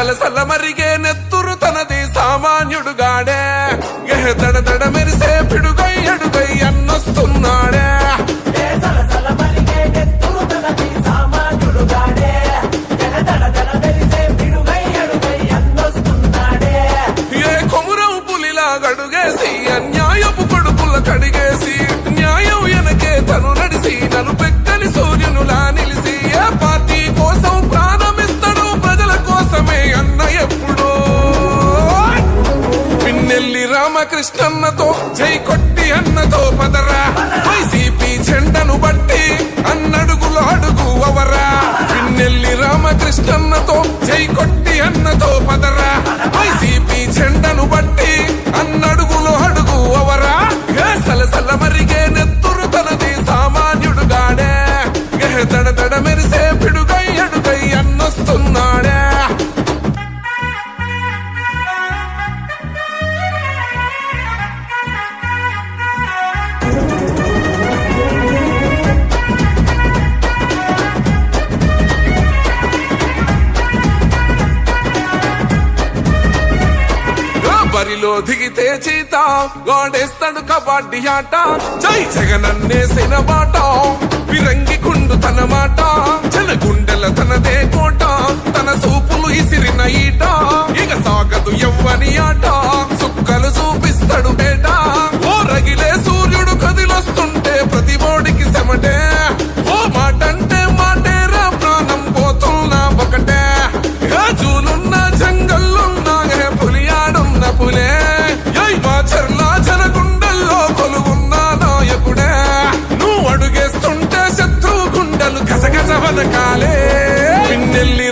సలసల మరిగే నెత్తురు తనది సామాన్యుడు గాడే ఎహ దడ దడ మెరిసే రామకృష్ణన్నతో జై కొట్టి అన్నతో పదరా. వైసీపీ జెండను బట్టి అన్నడుగులు అడుగు అవరా పిన్నెల్లి రామకృష్ణన్నతో జై కొట్టి అన్నతో పదరా. వైసీపీ జెండను బట్టి అన్నడుగులు అడుగు అవరా సలసల మరిగే నెత్తురు తనది సామాన్యుడు గాడే తడ తడమే బరిలో దిగితే చీత గోడేస్తాడు కబడ్డీ ఆట. జై జగనన్నేసిన బాట